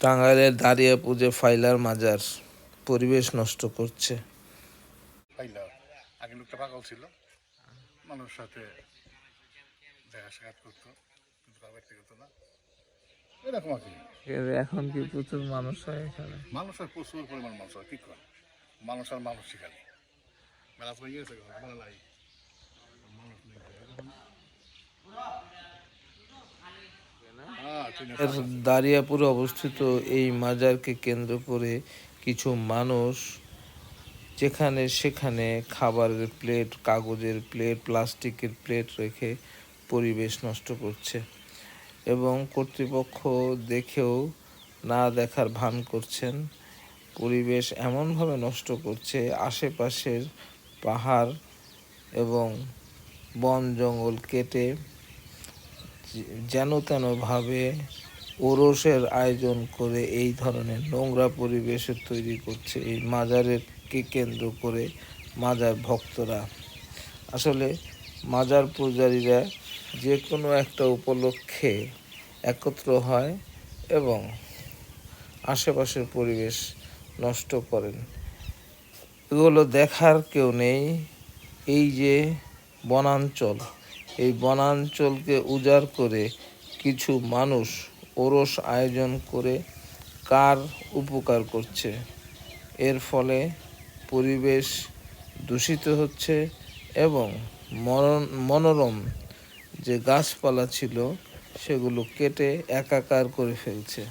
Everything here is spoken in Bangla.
টাঙ্গাইলের দাঁড়িয়ে পুজো ফাইলার মাজার। পরিবেশ নষ্ট করছে। পাইলা আগে লোকটা পাগল ছিল। মানুষের সাথে দেখা সাক্ষাৎ করতো কিন্তু তার ব্যক্তিগত না। এরকম আর কি। এখন কি প্রচুর মানুষ হয় এখানে? মানুষের প্রচুর পরিমাণ মানুষ হয় কি করে? মানুষ আর মানুষ শিখালি মেলা তো গিয়েছে মেলা নাই মানুষ নেই। দাঁড়িয়াপুরে অবস্থিত এই মাজারকে কেন্দ্র করে কিছু মানুষ যেখানে সেখানে খাবারের প্লেট, কাগজের প্লেট, প্লাস্টিকের প্লেট রেখে পরিবেশ নষ্ট করছে এবং কর্তৃপক্ষ দেখেও না দেখার ভান করছেন। পরিবেশ এমনভাবে নষ্ট করছে, আশেপাশের পাহাড় এবং বন জঙ্গল কেটে যেন তেনভাবে ওরসের আয়োজন করে এই ধরনের নোংরা পরিবেশের তৈরি করছে এই মাজারেরকে কেন্দ্র করে মাজার ভক্তরা। আসলে মাজার পূজারীরা যে কোনো একটা উপলক্ষে একত্র হয় এবং আশেপাশের পরিবেশ নষ্ট করেন। এগুলো দেখার কেউ নেই। এই যে বনাঞ্চল এই বনাঞ্চলকে উজাড় করে কিছু মানুষ ওরস আয়োজন করে কার উপকার করছে। এর ফলে পরিবেশ দূষিত হচ্ছে এবং মনোরম যে গাছপালা ছিল সেগুলো কেটে একাকার করে ফেলছে।